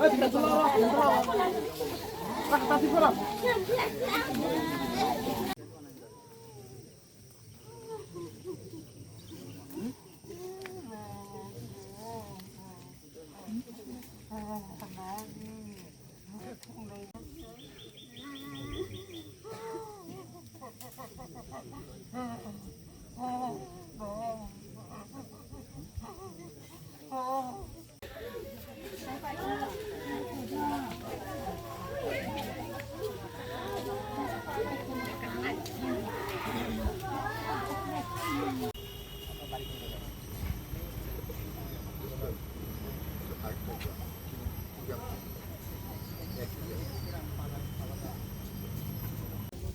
哎，别走了，别走了，来，打屁股了。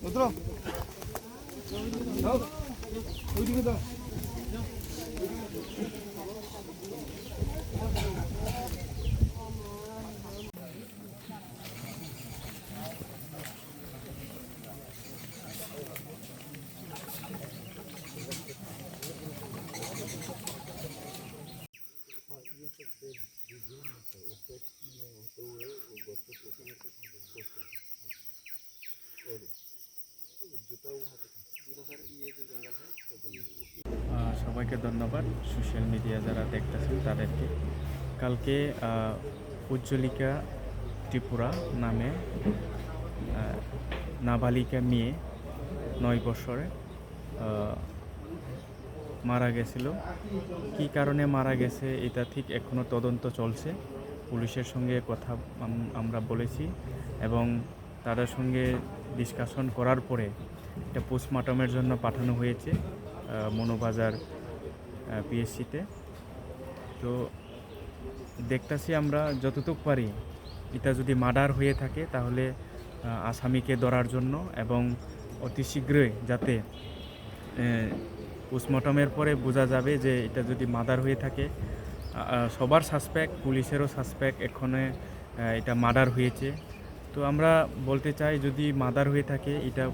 얘들아. 자, 어디 가자. সবাইকে ধন্যবাদ। Social media যারা দেখতেছেন তাদেরকে। কালকে উজ্জ্বলিকা ত্রিপুরা নামে নাবালিকা মেয়ে নয় বছরে মারা গেছিল। কি কারণে মারা গেছে এটা ঠিক এখনও তদন্ত চলছে। পুলিশের সঙ্গে কথা আমরা বলেছি এবং তাদের সঙ্গে ডিসকাশন করার পরে এটা পোস্টমর্টমের জন্য পাঠানো হয়েছে মনোবাজার পিএসসিতে তো। দেখতাছি আমরা যতটুকু পারি, এটা যদি মার্ডার হয়ে থাকে তাহলে আসামিকে ধরার জন্য এবং অতি শীঘ্রই যাতে পোস্টমর্টমের পরে বোঝা যাবে যে এটা যদি মার্ডার হয়ে থাকে সবার সাসপেক্ট পুলিশেরও সাসপেক্ট এখানে এটা মার্ডার হয়েছে। তো আমরা বলতে চাই যদি মার্ডার হয়ে থাকে, এটা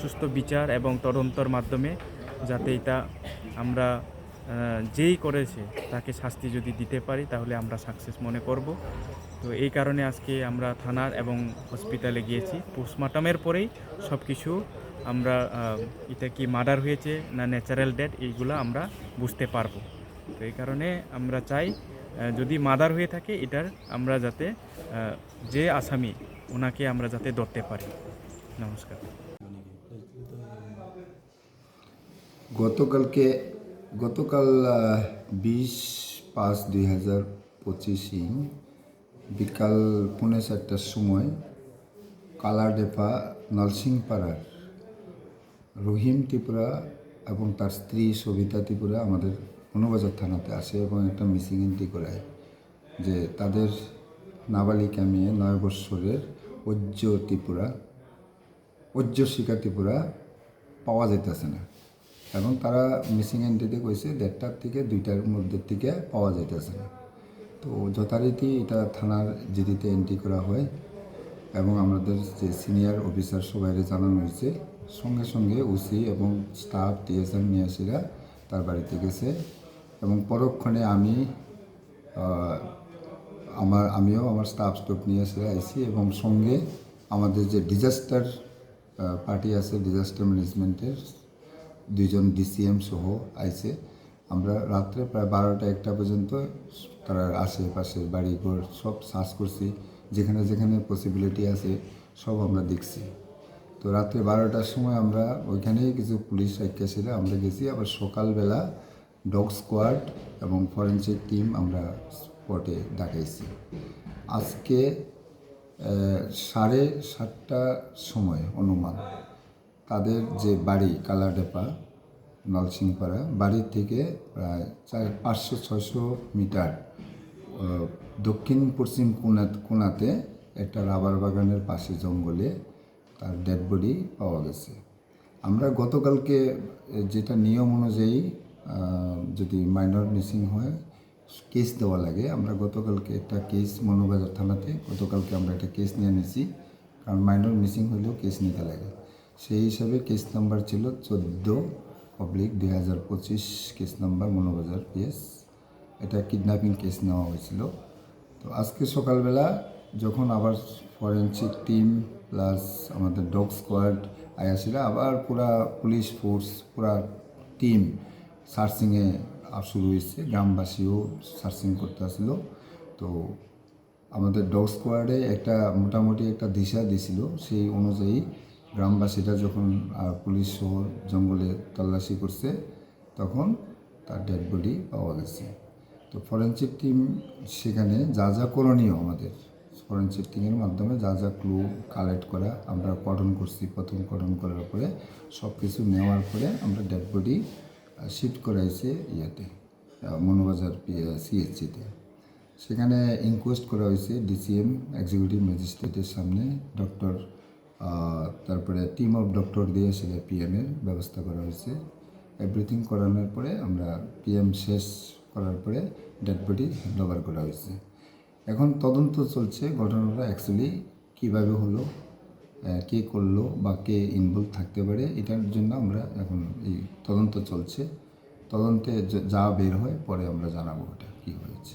সুস্থ বিচার এবং তদন্তর মাধ্যমে যাতে এটা আমরা যেই করেছে, তাকে শাস্তি যদি দিতে পারি, তাহলে আমরা সাকসেস মনে করব। তো এই কারণে আজকে আমরা থানার এবং হসপিটালে গিয়েছি। পোস্টমর্টমের পরেই সব কিছু আমরা এটা কি মার্ডার হয়েছে না ন্যাচারাল ডেথ এইগুলো আমরা বুঝতে পারব। তো এই কারণে আমরা চাই যদি মার্ডার হয়ে থাকে, এটার আমরা যাতে যে আসামি, ওনাকে আমরা যাতে ধরতে পারি। নমস্কার। গতকালকে গতকাল বিশ পাঁচ দুই হাজার পঁচিশে বিকাল পৌনে চারটার সময় কালারডেপা নলসিংপাড়ার রহিম ত্রিপুরা এবং তার স্ত্রী সবিতা ত্রিপুরা আমাদের অনুবাজার থানাতে আসে এবং একটা মিসিং এন্ট্রি করায় যে তাদের নাবালিকা মেয়ে নয় বৎসরের ঐজ্য ত্রিপুরা, ঐজ্য শিকা ত্রিপুরা পাওয়া যাইতেছে না। এবং তারা মিসিং এন্ট্রিতে কইছে দেড়টার থেকে দুইটার মধ্যে থেকে পাওয়া যাইতেছে। না তো যথারীতি এটা থানার জিডিতে এন্ট্রি করা হয় এবং আমাদের যে সিনিয়র অফিসার সবাইকে জানানো হয়েছে, সঙ্গে সঙ্গে ওসি এবং স্টাফ টিএসএম নিয়াসীরা তার বাড়িতে গেছে এবং পরক্ষণে আমি আমার, আমিও আমার স্টাফ স্টাফ নিয়ে এসে আইসি এবং সঙ্গে আমাদের যে ডিজাস্টার পার্টি আছে ডিজাস্টার ম্যানেজমেন্টের দুইজন ডিসিএম সহ আইছে। আমরা রাত্রে প্রায় বারোটা, একটা পর্যন্ত তারা আশেপাশের বাড়িঘর সব সার্চ করছি। যেখানে যেখানে পসিবিলিটি আছে, সব আমরা দেখছি। তো রাত্রে বারোটার সময় আমরা ওইখানেই কিছু পুলিশ রাখা ছিল, আমরা গেছি। আবার সকালবেলা ডগ স্কোয়াড এবং ফরেন্সিক টিম আমরা স্পটে ডাকাইছি আজকে সাড়ে সাতটার সময় অনুমান। তাদের যে বাড়ি, কালাডেপা নলসিংপাড়া বাড়ির থেকে প্রায় চার, পাঁচশো, ছয়শো মিটার দক্ষিণ পশ্চিম কোনা কোনাতে একটা রাবার বাগানের পাশে জঙ্গলে তার ডেড বডি পাওয়া গেছে। আমরা গতকালকে যেটা নিয়ম অনুযায়ী যদি মাইনর মিসিং হয় কেস দেওয়া লাগে। আমরা গতকালকে একটা কেস মনোবাজার থানাতে, গতকালকে আমরা একটা কেস নিয়ে নিয়েছি কারণ মাইনর মিসিং হলেও কেস নিতে লাগে। সেই হিসাবে কেস নাম্বার ছিল চোদ্দ পাবলিক দুই হাজার পঁচিশ কেস নাম্বার মনোবাজার পিএস এটা কিডন্যাপিং কেস নেওয়া হয়েছিল। তো আজকে সকালবেলা যখন আবার ফরেন্সিক টিম প্লাস আমাদের ডগ স্কোয়াড আয়াসিরা আবার পুরা পুলিশ ফোর্স পুরা টিম সার্চিংয়ে শুরু হয়েছে। গ্রামবাসীও সার্চিং করতে আসলো তো আমাদের ডগ স্কোয়াডে একটা মোটামুটি একটা দিশা দিছিল। সেই অনুযায়ী গ্রামবাসীরা যখন পুলিশ সহ জঙ্গলে তল্লাশি করছে, তখন তার ডেড বডি পাওয়া গেছে। তো ফরেন্সিক টিম সেখানে যা যা করণীয় আমাদের ফরেন্সিক টিমের মাধ্যমে যা যা ক্লু কালেক্ট করা, আমরা কটন করছি, প্রথম কটন করার পরে সব কিছু নেওয়ার পরে আমরা ডেড বডি শিফট করাইছে ইয়েতে মনোবাজার সিএসসিতে সেখানে ইনকোয়েস্ট করা হয়েছে ডিসিএম এক্সিকিউটিভ ম্যাজিস্ট্রেটের সামনে ডক্টর তারপরে টিম অফ ডক্টর দিয়ে সেটা পিএমের ব্যবস্থা করা হয়েছে। এভরিথিং করানোর পরে আমরা পিএম শেষ করার পরে ডেড বডি হ্যান্ড ওভার করা হয়েছে। এখন তদন্ত চলছে, ঘটনাটা অ্যাকচুয়ালি কীভাবে হলো কে করল বা কে ইনভলভ থাকতে পারে, এটার জন্য আমরা এখন এই তদন্ত চলছে। তদন্তে যা বের হয়, পরে আমরা জানাব ওটা কী হয়েছে।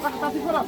돌아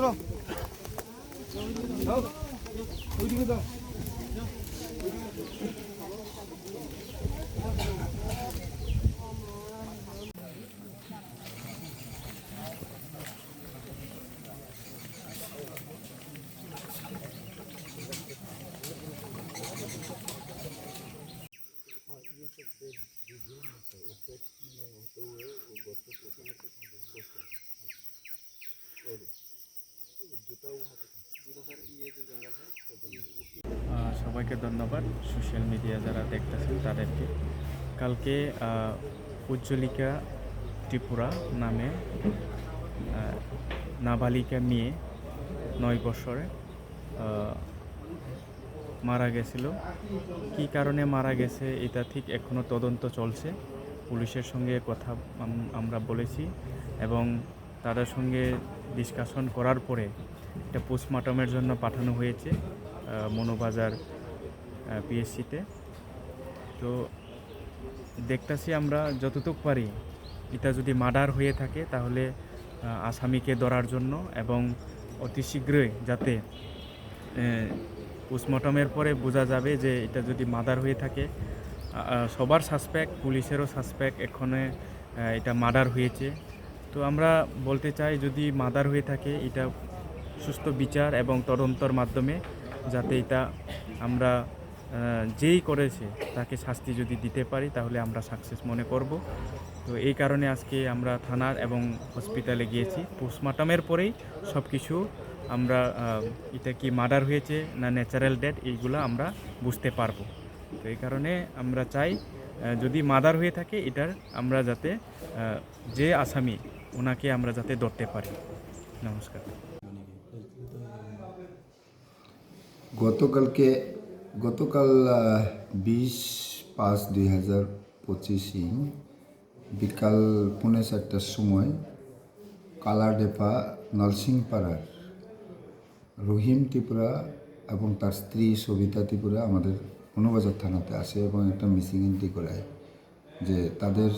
ধরো ওইদিকে দাও। সবাইকে ধন্যবাদ। সোশ্যাল মিডিয়া যারা দেখতেছেন তাদেরকে। কালকে উজ্জ্বলিকা ত্রিপুরা নামে নাবালিকা মেয়ে নয় বছরে মারা গেছিল। কী কারণে মারা গেছে এটা ঠিক এখনও তদন্ত চলছে। পুলিশের সঙ্গে কথা আমরা বলেছি এবং তাদের সঙ্গে ডিসকাশন করার পরে এটা পোস্টমর্টমের জন্য পাঠানো হয়েছে মনোবাজার পিএসসিতে তো দেখতেছি আমরা যতটুক পারি, এটা যদি মার্ডার হয়ে থাকে, তাহলে আসামিকে ধরার জন্য এবং অতি শীঘ্রই যাতে পোস্টমর্টমের পরে বোঝা যাবে যে এটা যদি মার্ডার হয়ে থাকে সবার সাসপেক্ট পুলিশেরও সাসপেক্ট এখানে এটা মার্ডার হয়েছে। তো আমরা বলতে চাই, যদি মাদার হয়ে থাকে, এটা সুস্থ বিচার এবং তদন্তর মাধ্যমে যাতে এটা আমরা যেই করেছে তাকে শাস্তি যদি দিতে পারি, তাহলে আমরা সাকসেস মনে করব। তো এই কারণে আজকে আমরা থানার এবং হসপিটালে গিয়েছি। পোস্টমর্টমের পরেই সব কিছু আমরা এটা কি মার্ডার হয়েছে না ন্যাচারাল ডেথ, এইগুলো আমরা বুঝতে পারব। তো এই কারণে আমরা চাই যদি মার্ডার হয়ে থাকে, এটার আমরা যাতে যে আসামি, ওনাকে আমরা যাতে ধরতে পারি। নমস্কার। গতকালকে, গতকাল বিশ পাঁচ দুই হাজার পঁচিশে বিকাল পৌনে চারটার সময় কালাডেপা নলসিংপাড়ার রহিম ত্রিপুরা এবং তার স্ত্রী সবিতা ত্রিপুরা আমাদের অনুবাজার থানাতে আসে এবং একটা মিসিং এন্ট্রি করায় যে তাদের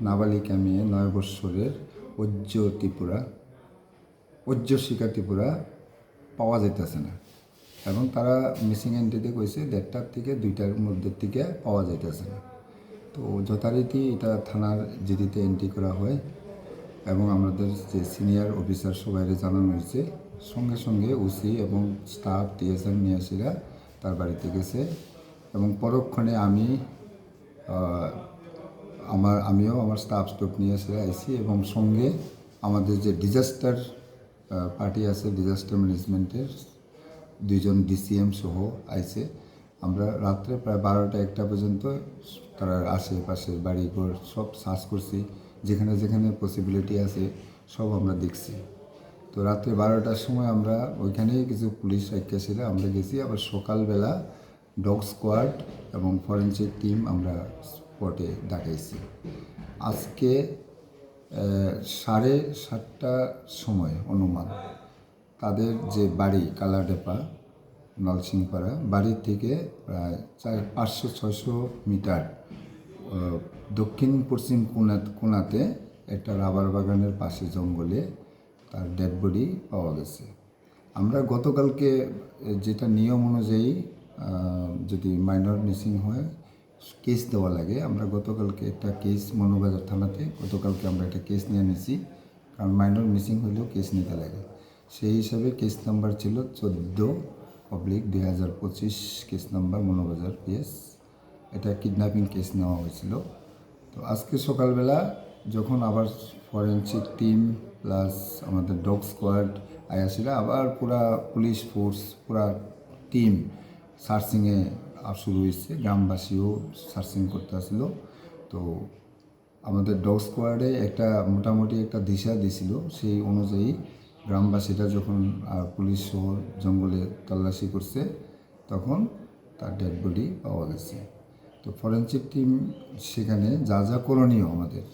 নাবালিকা মেয়ে নয় বৎসরের ঐজ্য ত্রিপুরা, ঐজ্য শিকা ত্রিপুরা পাওয়া যাইতেছে না। এবং তারা মিসিং এন্ট্রিতে কইছে দেড়টার থেকে দুইটার মধ্যে থেকে পাওয়া যাইতেছে না। তো যথারীতি এটা থানার জিডিতে এন্ট্রি করা হয় এবং আমাদের যে সিনিয়র অফিসার সবাইকে জানানো হয়েছে, সঙ্গে সঙ্গে ওসি এবং স্টাফ টিএসএম নিয়াসীরা তার বাড়িতে গেছে এবং পরক্ষণে আমি আমার, আমিও আমার স্টাফ স্টাফ নিয়ে এসে আইসি এবং সঙ্গে আমাদের যে ডিজাস্টার পার্টি আছে ডিজাস্টার ম্যানেজমেন্টের দুইজন ডিসিএম সহ আইছে। আমরা রাত্রে প্রায় বারোটা, একটা পর্যন্ত তারা আশেপাশের বাড়িঘর সব সার্চ করছি। যেখানে যেখানে পসিবিলিটি আছে, সব আমরা দেখছি। তো রাত্রে বারোটার সময় আমরা ওইখানেই কিছু পুলিশ রাখা ছিল, আমরা গেছি। আবার সকালবেলা ডগ স্কোয়াড এবং ফরেন্সিক টিম আমরা স্পটে ডাকাইছি আজকে সাড়ে সাতটার সময় অনুমান। তাদের যে বাড়ি, কালাডেপা, নলসিংপাড়া, বাড়ির থেকে প্রায় চার, পাঁচশো, ছয়শো মিটার দক্ষিণ পশ্চিম কোনা, কোনাতে একটা রাবার বাগানের পাশে জঙ্গলে তার ডেড বডি পাওয়া গেছে। আমরা গতকালকে যেটা নিয়ম অনুযায়ী যদি মাইনর মিসিং হয়, কেস দেওয়া লাগে। আমরা গতকালকে একটা কেস মনোবাজার থানাতে, গতকালকে আমরা একটা কেস নিয়ে নিয়েছি কারণ মাইনর মিসিং হলেও কেস নিতে লাগে। সেই হিসাবে কেস নাম্বার ছিল চোদ্দ পাবলিক দুই হাজার পঁচিশ কেস নাম্বার মনোবাজার পিএস এটা কিডন্যাপিং কেস নেওয়া হয়েছিল। তো আজকে সকালবেলা যখন আবার ফরেন্সিক টিম প্লাস আমাদের ডগ স্কোয়াড আয়াসিরা আবার পুরা পুলিশ ফোর্স পুরা টিম সার্চিংয়ে শুরু হয়েছে। গ্রামবাসীও সার্চিং করতে আসলো। তো আমাদের ডগ স্কোয়াডে একটা মোটামুটি একটা দিশা দিছিল। সেই অনুযায়ী গ্রামবাসীরা যখন পুলিশ সহ জঙ্গলে তল্লাশি করছে, তখন তার ডেড বডি পাওয়া গেছে। তো ফরেন্সিক টিম সেখানে যা যা করণীয় আমাদের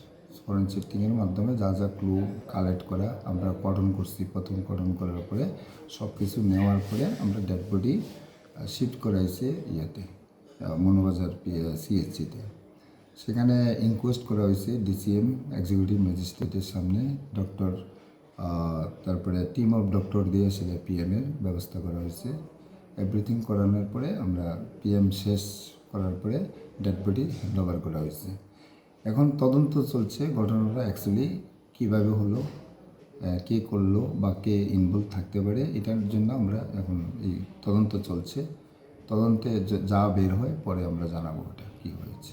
ফরেন্সিক টিমের মাধ্যমে যা যা ক্লু কালেক্ট করা, আমরা কটন করছি, প্রথম কটন করার পরে সব কিছু নেওয়ার পরে আমরা ডেড বডি শিফট করাইছে ইয়েতে মনোবাজার সিএসসিতে সেখানে ইনকোয়েস্ট করা হয়েছে ডিসিএম এক্সিকিউটিভ ম্যাজিস্ট্রেটের সামনে ডক্টর তারপরে টিম অফ ডক্টর দিয়ে সেটা পিএমের ব্যবস্থা করা হয়েছে। এভরিথিং করানোর পরে আমরা পিএম শেষ করার পরে ডেড বডি হ্যান্ড ওভার করা হয়েছে। এখন তদন্ত চলছে, ঘটনাটা অ্যাকচুয়ালি কীভাবে হলো কে করল বা কে ইনভলভ থাকতে পারে, এটার জন্য আমরা এখন এই তদন্ত চলছে। তদন্তে যা বের হয় পরে আমরা জানাব ওটা কী হয়েছে।